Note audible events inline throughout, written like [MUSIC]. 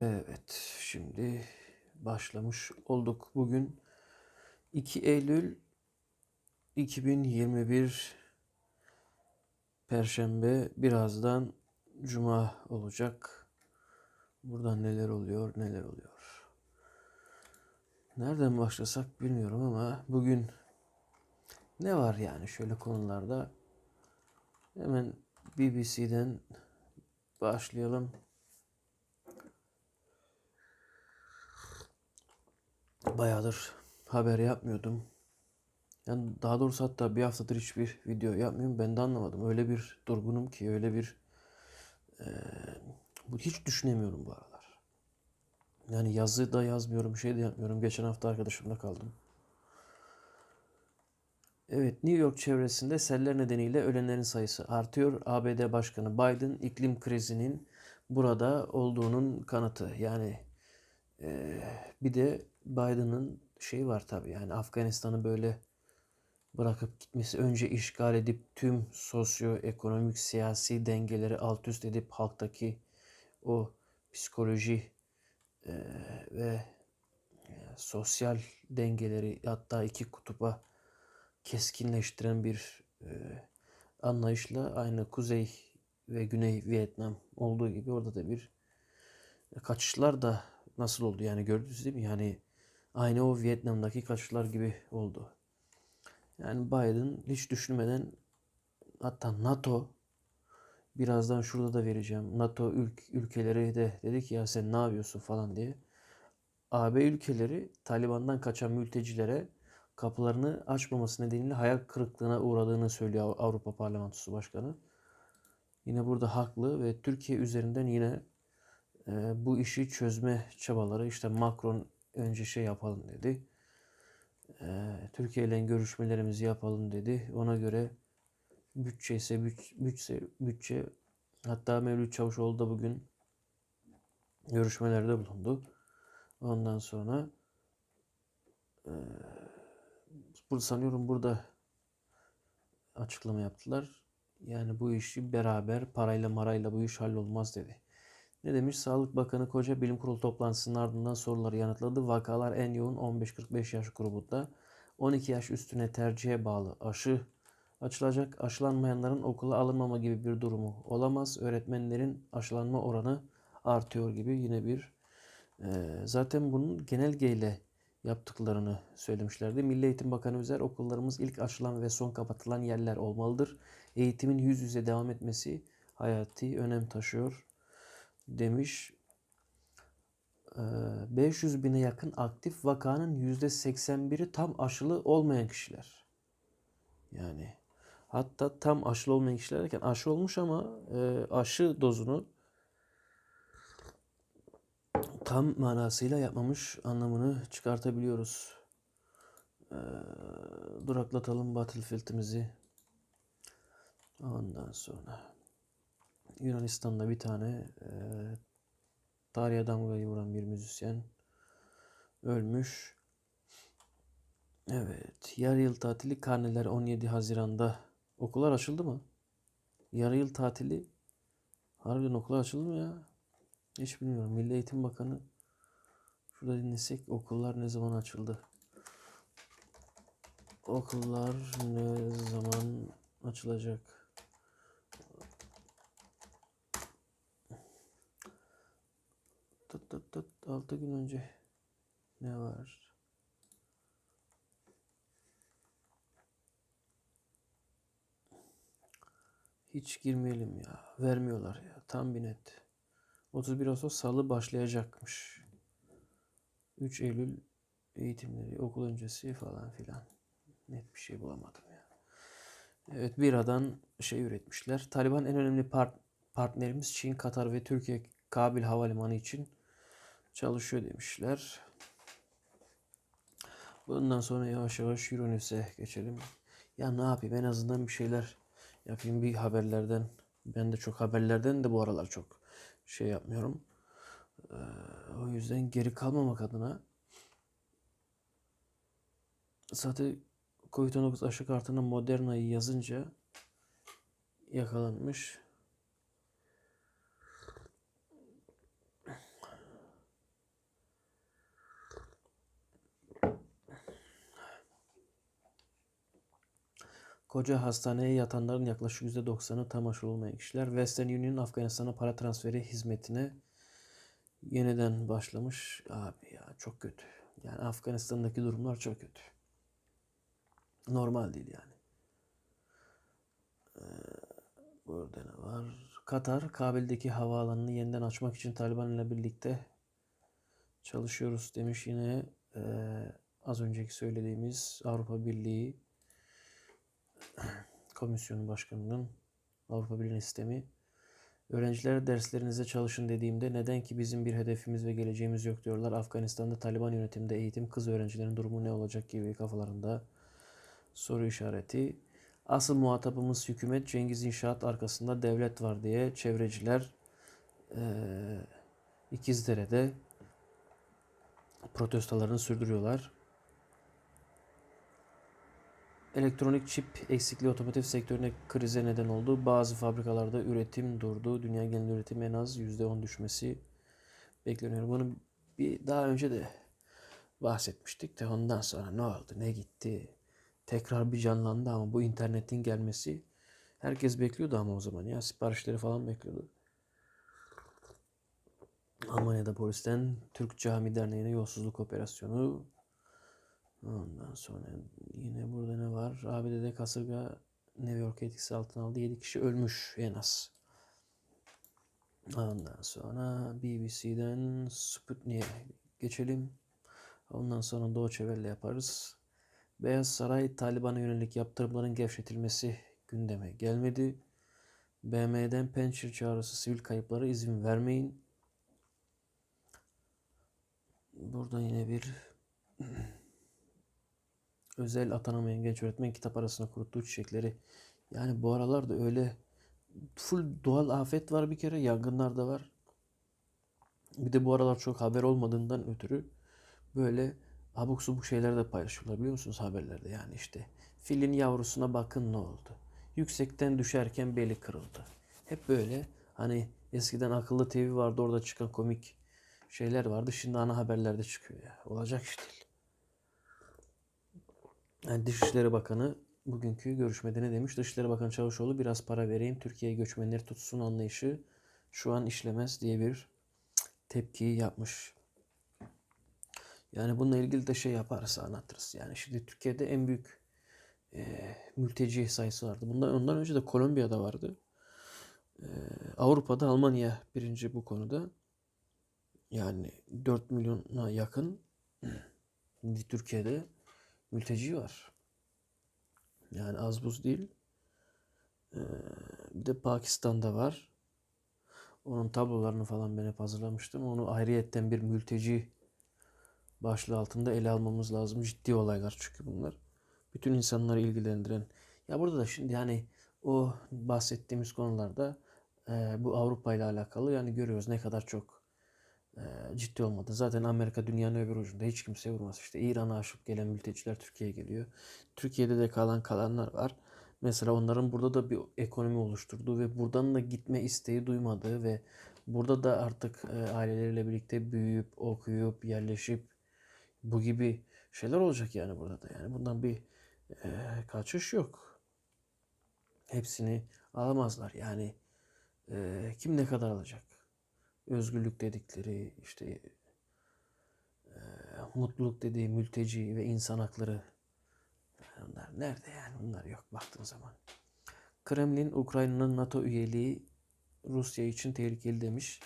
Evet, şimdi başlamış olduk. Bugün 2 Eylül 2021 Perşembe, birazdan Cuma olacak. Buradan neler oluyor, neler oluyor. Nereden başlasak bilmiyorum ama bugün ne var yani şöyle konularda? Hemen BBC'den başlayalım. Bayağıdır haber yapmıyordum. Yani daha doğrusu hatta bir haftadır hiçbir video yapmıyorum. Ben de anlamadım. Öyle bir durgunum ki, öyle bir bu hiç düşünemiyorum bu aralar. Yani yazı da yazmıyorum, şey de yapmıyorum. Geçen hafta arkadaşımda kaldım. Evet, New York çevresinde seller nedeniyle ölenlerin sayısı artıyor. ABD Başkanı Biden iklim krizinin burada olduğunun kanıtı. Yani eee, bir de Biden'ın şeyi var tabii yani Afganistan'ı böyle bırakıp gitmesi önce işgal edip tüm sosyoekonomik siyasi dengeleri alt üst edip halktaki o psikoloji eee, ve e, sosyal dengeleri hatta iki kutuba keskinleştiren bir e, anlayışla aynı Kuzey ve Güney Vietnam olduğu gibi orada da bir kaçışlar da nasıl oldu yani gördünüz değil mi? Yani aynı o Vietnam'daki kaçışlar gibi oldu. Yani Biden hiç düşünmeden hatta NATO birazdan şurada da vereceğim. NATO ülk, ülkeleri de dedi ki ya sen ne yapıyorsun falan diye. AB ülkeleri Taliban'dan kaçan mültecilere kapılarını açmaması nedeniyle hayal kırıklığına uğradığını söylüyor Avrupa Parlamentosu Başkanı. Yine burada haklı ve Türkiye üzerinden yine e, bu işi çözme çabaları işte Macron önce şey yapalım dedi. E, Türkiye ile görüşmelerimizi yapalım dedi. Ona göre bütçe ise büt, bütçe, bütçe hatta Mevlüt Çavuşoğlu da bugün görüşmelerde bulundu. Ondan sonra e, burada sanıyorum burada açıklama yaptılar. Yani bu işi beraber parayla marayla bu iş hallolmaz dedi. Ne demiş? Sağlık Bakanı Koca Bilim Kurulu toplantısının ardından soruları yanıtladı. Vakalar en yoğun 15-45 yaş grubunda. 12 yaş üstüne tercihe bağlı aşı açılacak. Aşılanmayanların okula alınmama gibi bir durumu olamaz. Öğretmenlerin aşılanma oranı artıyor gibi yine bir e, zaten bunun genelgeyle yaptıklarını söylemişlerdi. Milli Eğitim Bakanı Özer okullarımız ilk açılan ve son kapatılan yerler olmalıdır. Eğitimin yüz yüze devam etmesi hayati önem taşıyor demiş. Ee, 500 bine yakın aktif vakanın %81'i tam aşılı olmayan kişiler. Yani hatta tam aşılı olmayan kişiler derken aşı olmuş ama e, aşı dozunu tam manasıyla yapmamış anlamını çıkartabiliyoruz. Ee, duraklatalım Battlefield'imizi. Ondan sonra Yunanistan'da bir tane e, tarihe damgayı vuran bir müzisyen ölmüş. Evet, yarı yıl tatili karneler 17 Haziran'da. Okullar açıldı mı? Yarı yıl tatili harbiden okullar açıldı mı ya? Hiç bilmiyorum. Milli Eğitim Bakanı şurada dinlesek okullar ne zaman açıldı? Okullar ne zaman açılacak? 6 gün önce ne var? Hiç girmeyelim ya. Vermiyorlar ya. Tam bir net. 31 Ağustos Salı başlayacakmış. 3 Eylül eğitimleri, okul öncesi falan filan. Net bir şey bulamadım ya. Evet biradan şey üretmişler. Taliban en önemli part- partnerimiz Çin, Katar ve Türkiye Kabil Havalimanı için çalışıyor demişler. Bundan sonra yavaş yavaş Euronews'e geçelim. Ya ne yapayım en azından bir şeyler yapayım bir haberlerden. Ben de çok haberlerden de bu aralar çok şey yapmıyorum. Ee, o yüzden geri kalmamak adına zaten Covid-19 aşı kartına Moderna'yı yazınca yakalanmış. Koca hastaneye yatanların yaklaşık %90'ı tam aşı olmayan kişiler. Western Union Afganistan'a para transferi hizmetine yeniden başlamış. Abi ya çok kötü. Yani Afganistan'daki durumlar çok kötü. Normal değil yani. Ee, burada ne var? Katar, Kabil'deki havaalanını yeniden açmak için Taliban ile birlikte çalışıyoruz demiş yine eee, az önceki söylediğimiz Avrupa Birliği Komisyonu Başkanı'nın Avrupa Birliği sistemi öğrencilere derslerinize çalışın dediğimde neden ki bizim bir hedefimiz ve geleceğimiz yok diyorlar. Afganistan'da Taliban yönetiminde eğitim kız öğrencilerin durumu ne olacak gibi kafalarında soru işareti. Asıl muhatabımız hükümet Cengiz İnşaat arkasında devlet var diye çevreciler eee İkizdere'de protestolarını sürdürüyorlar. Elektronik çip eksikliği otomotiv sektörüne krize neden oldu. Bazı fabrikalarda üretim durdu. Dünya genel üretim en az %10 düşmesi bekleniyor. Bunu bir daha önce de bahsetmiştik de ondan sonra ne oldu, ne gitti? Tekrar bir canlandı ama bu internetin gelmesi herkes bekliyordu ama o zaman ya siparişleri falan bekliyordu. Almanya'da polisten Türk Cami Derneği'ne yolsuzluk operasyonu. Ondan sonra yine burada ne var? ABD'de kasırga New York etkisi altına aldı. 7 kişi ölmüş en az. Ondan sonra BBC'den Sputnik'e geçelim. Ondan sonra Deutsche Welle yaparız. Beyaz Saray Taliban'a yönelik yaptırımların gevşetilmesi gündeme gelmedi. BM'den Pençir çağrısı sivil kayıplara izin vermeyin. Burada yine bir özel atanamayan genç öğretmen kitap arasında kuruttuğu çiçekleri. Yani bu aralarda öyle full doğal afet var bir kere. Yangınlar da var. Bir de bu aralar çok haber olmadığından ötürü böyle abuk subuk şeyler de paylaşıyorlar biliyor musunuz haberlerde? Yani işte filin yavrusuna bakın ne oldu. Yüksekten düşerken beli kırıldı. Hep böyle hani eskiden akıllı TV vardı orada çıkan komik şeyler vardı. Şimdi ana haberlerde çıkıyor ya. Olacak iş değil. Yani Dışişleri Bakanı bugünkü görüşmede ne demiş? Dışişleri Bakanı Çavuşoğlu biraz para vereyim Türkiye'ye göçmenleri tutsun anlayışı şu an işlemez diye bir tepki yapmış. Yani bununla ilgili de şey yaparsa anlatırız. Yani şimdi Türkiye'de en büyük e, mülteci sayısı vardı. Bundan ondan önce de Kolombiya'da vardı. E, Avrupa'da Almanya birinci bu konuda. Yani 4 milyona yakın Türkiye'de mülteci var. Yani az buz değil. Ee, bir de Pakistan'da var. Onun tablolarını falan ben hep hazırlamıştım. Onu ayrıyetten bir mülteci başlığı altında ele almamız lazım. Ciddi olaylar çünkü bunlar. Bütün insanları ilgilendiren. Ya burada da şimdi yani o bahsettiğimiz konularda e, bu Avrupa ile alakalı yani görüyoruz ne kadar çok ciddi olmadı. Zaten Amerika dünyanın öbür ucunda hiç kimse vurmaz. İşte İran'a aşıp gelen mülteciler Türkiye'ye geliyor. Türkiye'de de kalan kalanlar var. Mesela onların burada da bir ekonomi oluşturduğu ve buradan da gitme isteği duymadığı ve burada da artık e, aileleriyle birlikte büyüyüp, okuyup, yerleşip bu gibi şeyler olacak yani burada da. Yani bundan bir e, kaçış yok. Hepsini alamazlar. Yani e, kim ne kadar alacak? Özgürlük dedikleri işte e, mutluluk dediği mülteci ve insan hakları onlar nerede yani? Bunlar yok baktığın zaman. Kremlin Ukrayna'nın NATO üyeliği Rusya için tehlikeli demiş.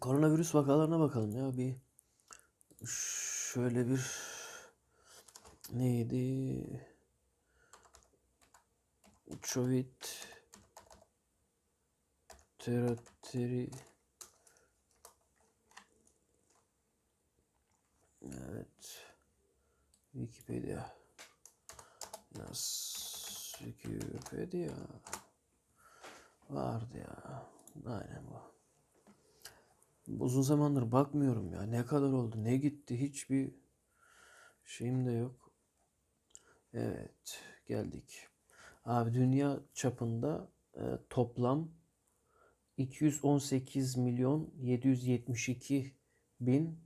Koronavirüs vakalarına bakalım ya bir şöyle bir neydi? Çovit terateri Evet. Wikipedia. Yaz. Wikipedia. Vardı ya. Aynen bu. Uzun zamandır bakmıyorum ya. Ne kadar oldu? Ne gitti? Hiçbir şeyim de yok. Evet. Geldik. Abi dünya çapında e, toplam 218 milyon 772 bin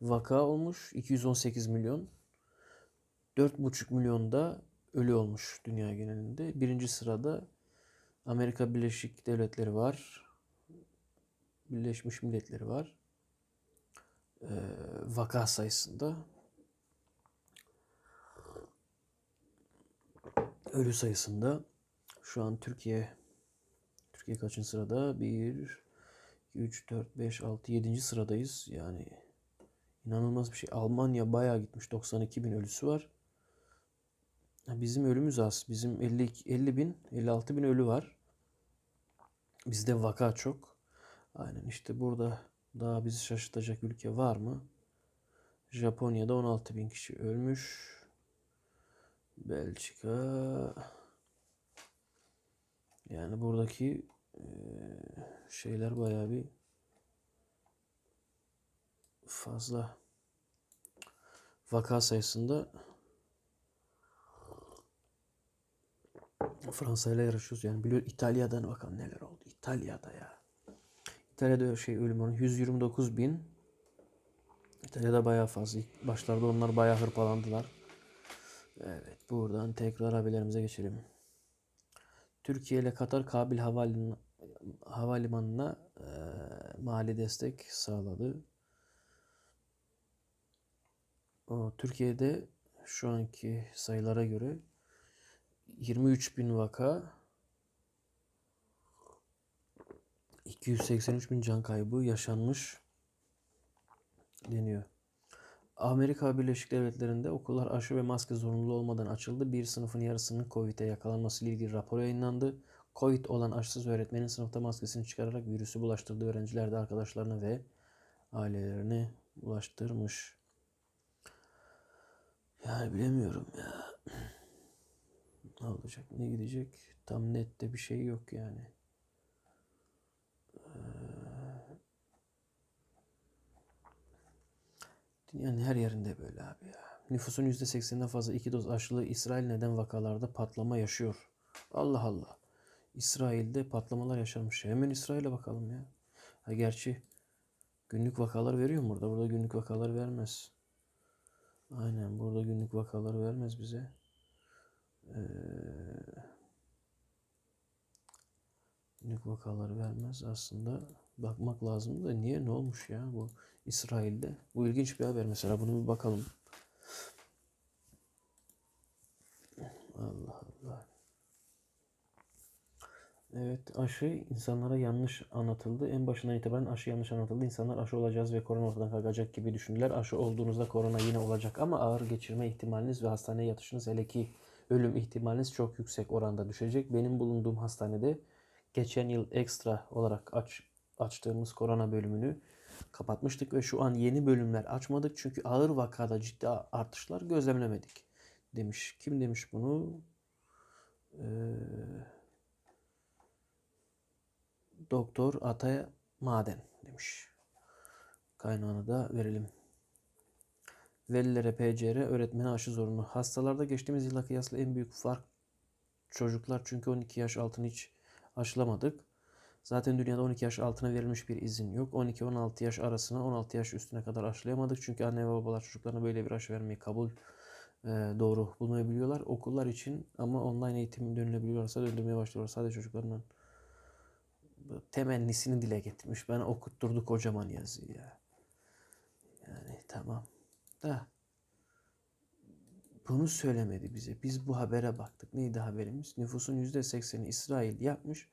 vaka olmuş. 218 milyon. 4,5 milyon da ölü olmuş dünya genelinde. Birinci sırada Amerika Birleşik Devletleri var. Birleşmiş Milletleri var. Ee, vaka sayısında. Ölü sayısında. Şu an Türkiye Türkiye kaçıncı sırada? 1 2 3 4 5 6 7. sıradayız. Yani inanılmaz bir şey. Almanya bayağı gitmiş. 92 bin ölüsü var. Bizim ölümüz az. Bizim 50, 50 bin, 56 bin ölü var. Bizde vaka çok. Aynen işte burada daha bizi şaşırtacak ülke var mı? Japonya'da 16 bin kişi ölmüş. Belçika yani buradaki eee, şeyler bayağı bir fazla vaka sayısında Fransa ile yarışıyoruz. Yani biliyor İtalya'dan bakalım neler oldu. İtalya'da ya. İtalya'da şey ölüm oranı 129 bin. İtalya'da bayağı fazla. İlk başlarda onlar bayağı hırpalandılar. Evet buradan tekrar haberlerimize geçelim. Türkiye ile Katar Kabil Havalimanı, Havalimanı'na eee, mali destek sağladı. O, Türkiye'de şu anki sayılara göre 23 bin vaka, 283 bin can kaybı yaşanmış deniyor. Amerika Birleşik Devletleri'nde okullar aşı ve maske zorunlu olmadan açıldı. Bir sınıfın yarısının Covid'e yakalanması ile ilgili rapor yayınlandı. Covid olan aşısız öğretmenin sınıfta maskesini çıkararak virüsü bulaştırdığı öğrenciler de arkadaşlarına ve ailelerine bulaştırmış. Yani bilemiyorum ya. Ne olacak, ne gidecek? Tam nette bir şey yok yani. Dünyanın her yerinde böyle abi ya. Nüfusun %80'inden fazla iki doz aşılı İsrail neden vakalarda patlama yaşıyor? Allah Allah. İsrail'de patlamalar yaşanmış. Hemen İsrail'e bakalım ya. Ha gerçi günlük vakalar veriyor mu burada? Burada günlük vakalar vermez. Aynen burada günlük vakalar vermez bize. Ee, günlük vakalar vermez aslında. Bakmak lazım da niye ne olmuş ya bu İsrail'de? Bu ilginç bir haber mesela bunu bir bakalım. Allah Allah. Evet aşı insanlara yanlış anlatıldı. En başından itibaren aşı yanlış anlatıldı. İnsanlar aşı olacağız ve korona ortadan kalkacak gibi düşündüler. Aşı olduğunuzda korona yine olacak ama ağır geçirme ihtimaliniz ve hastaneye yatışınız hele ki ölüm ihtimaliniz çok yüksek oranda düşecek. Benim bulunduğum hastanede geçen yıl ekstra olarak aç, açtığımız korona bölümünü kapatmıştık ve şu an yeni bölümler açmadık çünkü ağır vakada ciddi artışlar gözlemlemedik demiş. Kim demiş bunu? Ee, Doktor Atay Maden demiş. Kaynağını da verelim. Velilere PCR, öğretmene aşı zorunlu. Hastalarda geçtiğimiz yıla kıyasla en büyük fark çocuklar çünkü 12 yaş altını hiç aşılamadık. Zaten dünyada 12 yaş altına verilmiş bir izin yok. 12-16 yaş arasına 16 yaş üstüne kadar aşılayamadık. Çünkü anne ve babalar çocuklarına böyle bir aşı vermeyi kabul e, doğru bulmayabiliyorlar. Okullar için ama online eğitim dönülebiliyorsa döndürmeye başlıyorlar. Sadece çocuklarının temennisini dile getirmiş. Ben okutturduk kocaman yazıyı ya. Yani tamam. Da bunu söylemedi bize. Biz bu habere baktık. Neydi haberimiz? Nüfusun %80'i İsrail yapmış.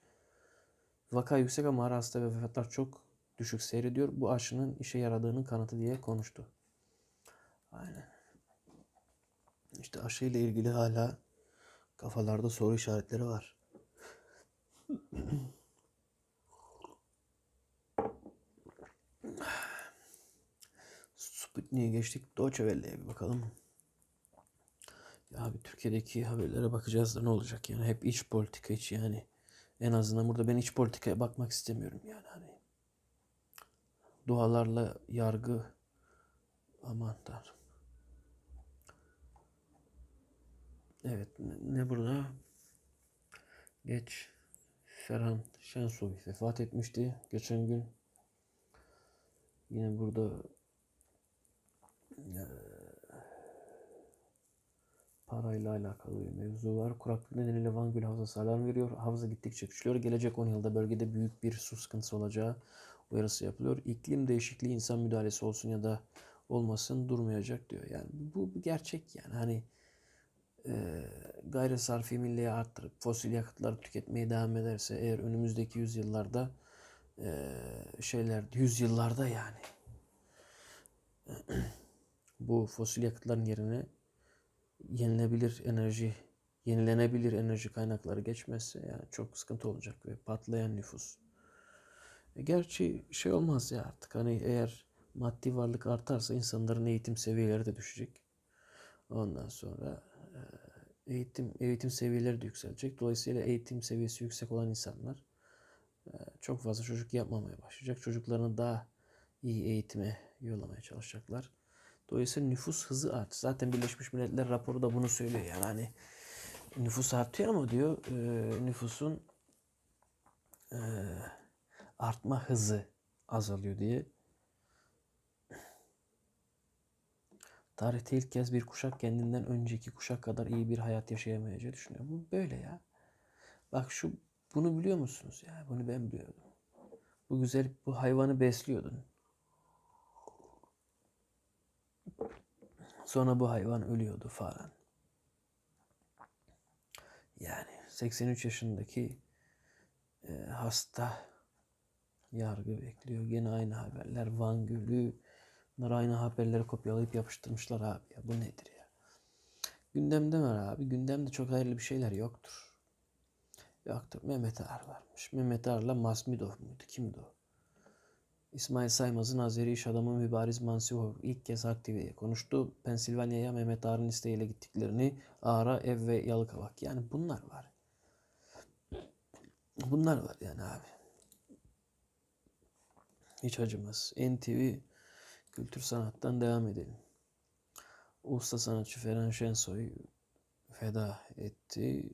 Vaka yüksek ama ara hasta ve vefatlar çok düşük seyrediyor. Bu aşının işe yaradığının kanıtı diye konuştu. Aynen. İşte aşıyla ilgili hala kafalarda soru işaretleri var. Sputnik'e geçtik. Deutsche Welle'ye bir bakalım. Ya abi Türkiye'deki haberlere bakacağız da ne olacak yani hep iç politika iç yani. En azından burada ben iç politikaya bakmak istemiyorum yani hani. Dualarla yargı aman tanrım. Evet ne, burada? Geç. Ferhan Şensoy vefat etmişti geçen gün. Yine burada parayla alakalı bir mevzu var. Kuraklık nedeniyle Van Gölü Havzası alarm veriyor. Havza gittikçe küçülüyor. Gelecek 10 yılda bölgede büyük bir su sıkıntısı olacağı uyarısı yapılıyor. İklim değişikliği insan müdahalesi olsun ya da olmasın durmayacak diyor. Yani bu gerçek yani hani e, gayri sarfi milliyi arttırıp fosil yakıtları tüketmeye devam ederse eğer önümüzdeki yüzyıllarda e, şeyler yüzyıllarda yani [CLEARS THROAT] bu fosil yakıtların yerine yenilebilir enerji, yenilenebilir enerji kaynakları geçmezse yani çok sıkıntı olacak ve patlayan nüfus. E, gerçi şey olmaz ya artık hani eğer maddi varlık artarsa insanların eğitim seviyeleri de düşecek. Ondan sonra e, eğitim eğitim seviyeleri de yükselecek. Dolayısıyla eğitim seviyesi yüksek olan insanlar e, çok fazla çocuk yapmamaya başlayacak. Çocuklarını daha iyi eğitime yollamaya çalışacaklar. Dolayısıyla nüfus hızı art. Zaten Birleşmiş Milletler raporu da bunu söylüyor. Yani hani nüfus artıyor ama diyor e, nüfusun e, artma hızı azalıyor diye. Tarihte ilk kez bir kuşak kendinden önceki kuşak kadar iyi bir hayat yaşayamayacağı düşünüyor. Bu böyle ya. Bak şu bunu biliyor musunuz ya? Bunu ben biliyordum. Bu güzel bu hayvanı besliyordun. Sonra bu hayvan ölüyordu falan. Yani 83 yaşındaki e, hasta yargı bekliyor. Gene aynı haberler. Van Gölü. Bunlar aynı haberleri kopyalayıp yapıştırmışlar abi ya. Bu nedir ya? Gündemde var abi. Gündemde çok hayırlı bir şeyler yoktur. Yoktur. Mehmet Ağar varmış. Mehmet Ağar'la Masmidov muydu? Kimdi o? İsmail Saymaz'ın Azeri iş adamı Mübariz Mansivov ilk kez Halk TV'ye konuştu. Pensilvanya'ya Mehmet Ağar'ın isteğiyle gittiklerini Ağar'a ev ve Yalıkavak. Yani bunlar var. Bunlar var yani abi. Hiç acımaz. NTV kültür sanattan devam edelim. Usta sanatçı Ferhan Şensoy feda etti.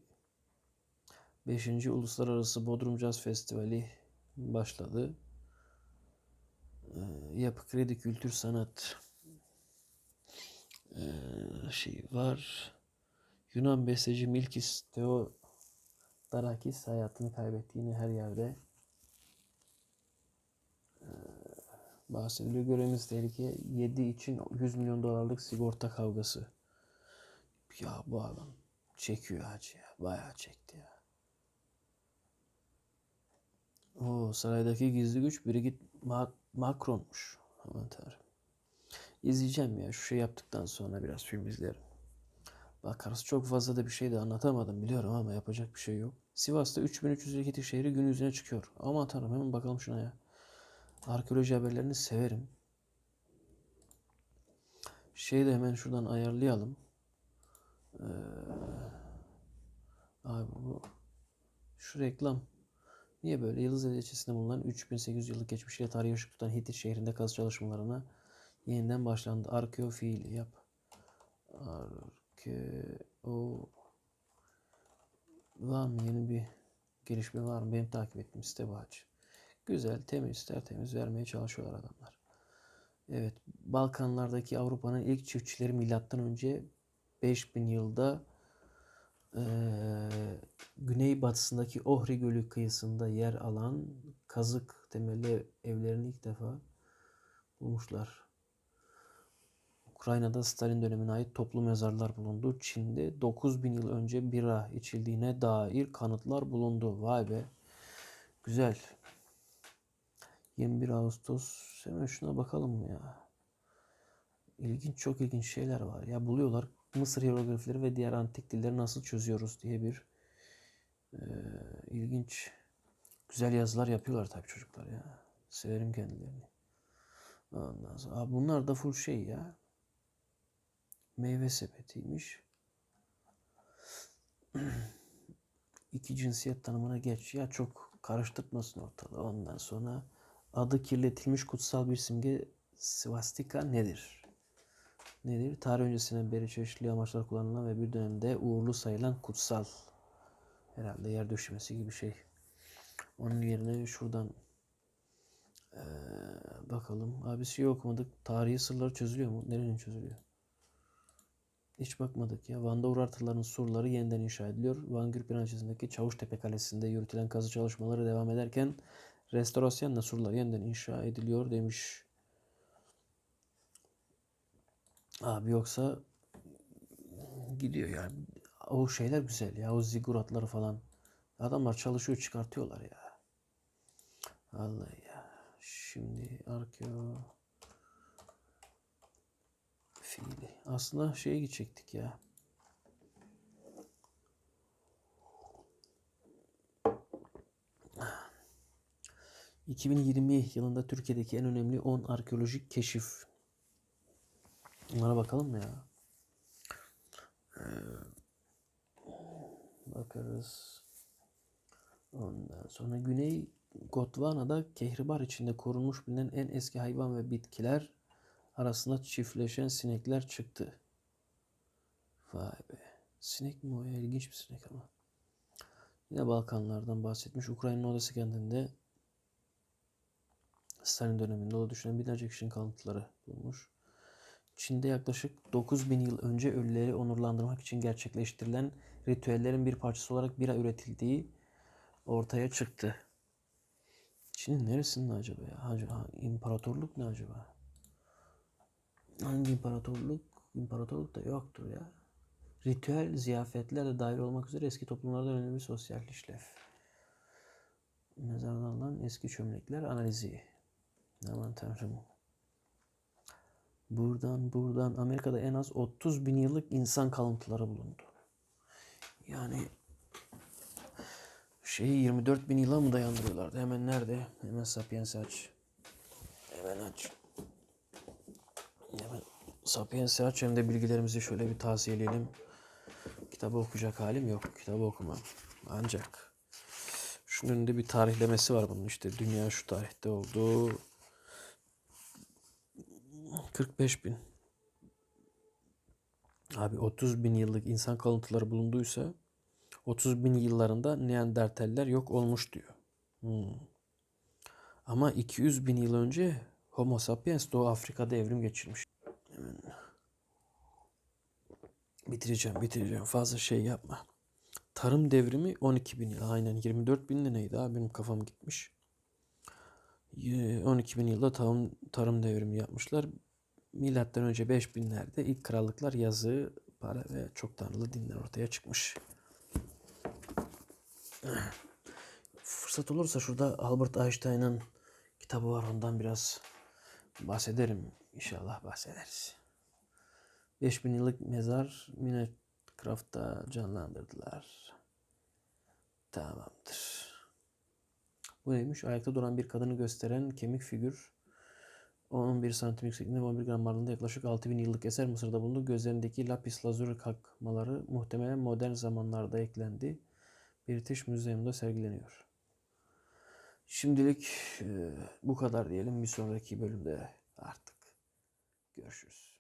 5. Uluslararası Bodrum Jazz Festivali başladı. Ee, Yapı Kredi Kültür Sanat ee, şey var. Yunan besteci Milkis Theodorakis hayatını kaybettiğini her yerde ee, bahsediliyor. Görevimiz tehlike 7 için 100 milyon dolarlık sigorta kavgası. Ya bu adam çekiyor hacı ya. Bayağı çekti ya. O saraydaki gizli güç biri git Macron'muş. Aman tanrım. İzleyeceğim ya. Şu şey yaptıktan sonra biraz film izlerim. Bakarız. Çok fazla da bir şey de anlatamadım biliyorum ama yapacak bir şey yok. Sivas'ta 3302 şehri gün yüzüne çıkıyor. Aman tanrım hemen bakalım şuna ya. Arkeoloji haberlerini severim. Şeyi de hemen şuradan ayarlayalım. Ee, abi bu şu reklam Niye böyle? Yıldız ilçesinde bulunan 3800 yıllık geçmişiyle tarihi ışık tutan Hitit şehrinde kazı çalışmalarına yeniden başlandı. Arkeo yap. Arkeo var mı? Yeni bir gelişme var mı? Benim takip ettiğim site aç. Güzel, temiz, tertemiz vermeye çalışıyorlar adamlar. Evet, Balkanlardaki Avrupa'nın ilk çiftçileri milattan önce 5000 yılda ee, güneybatısındaki Ohri Gölü kıyısında yer alan kazık temelli evlerini ilk defa bulmuşlar. Ukrayna'da Stalin dönemine ait toplu mezarlar bulundu. Çin'de 9000 yıl önce bira içildiğine dair kanıtlar bulundu. Vay be. Güzel. 21 Ağustos. Hemen şuna bakalım ya. İlginç, çok ilginç şeyler var. Ya buluyorlar. Mısır hieroglifleri ve diğer antik dilleri nasıl çözüyoruz diye bir e, ilginç güzel yazılar yapıyorlar tabii çocuklar ya. Severim kendilerini. Ondan sonra, abi bunlar da full şey ya. Meyve sepetiymiş. [CLEARS THROAT] İki cinsiyet tanımına geç. Ya çok karıştırmasın ortalığı. Ondan sonra adı kirletilmiş kutsal bir simge svastika nedir? Nedir? Tarih öncesinden beri çeşitli amaçlar kullanılan ve bir dönemde uğurlu sayılan kutsal herhalde yer döşemesi gibi şey. Onun yerine şuradan e, Bakalım. Abisi yok okumadık. Tarihi sırları çözülüyor mu? Nerenin çözülüyor? Hiç bakmadık ya. Van'da Urartuların surları yeniden inşa ediliyor. Van Gürpınar ilçesindeki Çavuştepe Kalesi'nde yürütülen kazı çalışmaları devam ederken restorasyonla surlar yeniden inşa ediliyor demiş. Abi yoksa gidiyor yani. O şeyler güzel ya. O ziguratları falan. Adamlar çalışıyor çıkartıyorlar ya. Vallahi ya. Şimdi arkeo fiili. Aslında şeye gidecektik ya. ...2020 yılında Türkiye'deki en önemli 10 arkeolojik keşif. Bunlara bakalım mı ya? Ee, bakarız. Ondan sonra Güney Gondwana'da kehribar içinde korunmuş bilinen en eski hayvan ve bitkiler arasında çiftleşen sinekler çıktı. Vay be. Sinek mi o ya? İlginç bir sinek ama. Yine Balkanlardan bahsetmiş. Ukrayna'nın Odessa kentinde Stalin döneminde o düşünen binlerce kişinin kalıntıları bulmuş. Çin'de yaklaşık 9000 yıl önce ölüleri onurlandırmak için gerçekleştirilen ritüellerin bir parçası olarak bira üretildiği ortaya çıktı. Çin'in neresinde acaba ya? Acaba imparatorluk ne acaba? Hangi imparatorluk? İmparatorluk da yoktur ya. Ritüel ziyafetler de dahil olmak üzere eski toplumlarda önemli bir sosyal işlev. Mezardan alınan eski çömlekler analizi. Aman tanrım. Buradan buradan Amerika'da en az 30 bin yıllık insan kalıntıları bulundu. Yani şeyi 24 bin yıla mı dayandırıyorlardı? Hemen nerede? Hemen Sapiens'i aç. Hemen aç. Hemen Sapiens'i aç hem de bilgilerimizi şöyle bir taziyeleyelim. Kitabı okuyacak halim yok. Kitabı okumam. Ancak şunun önünde bir tarihlemesi var bunun işte. Dünya şu tarihte oldu. 45 bin. Abi 30 bin yıllık insan kalıntıları bulunduysa 30 bin yıllarında Neandertaller yok olmuş diyor. Hmm. Ama 200 bin yıl önce Homo sapiens Doğu Afrika'da evrim geçirmiş. Hemen bitireceğim bitireceğim fazla şey yapma. Tarım devrimi 12 bin yıl. Aynen 24 bin de neydi abi benim kafam gitmiş. 12 bin yılda tarım, tarım devrimi yapmışlar. Milattan önce 5000'lerde ilk krallıklar yazı, para ve çok tanrılı dinler ortaya çıkmış. Fırsat olursa şurada Albert Einstein'ın kitabı var ondan biraz bahsederim. İnşallah bahsederiz. 5000 yıllık mezar Minecraft'ta canlandırdılar. Tamamdır. Bu neymiş? Ayakta duran bir kadını gösteren kemik figür. 11 santim yüksekliğinde 11 gram ağırlığında yaklaşık 6000 yıllık eser Mısır'da bulundu. Gözlerindeki lapis lazuli kalkmaları muhtemelen modern zamanlarda eklendi. British Museum'da sergileniyor. Şimdilik e, bu kadar diyelim. Bir sonraki bölümde artık görüşürüz.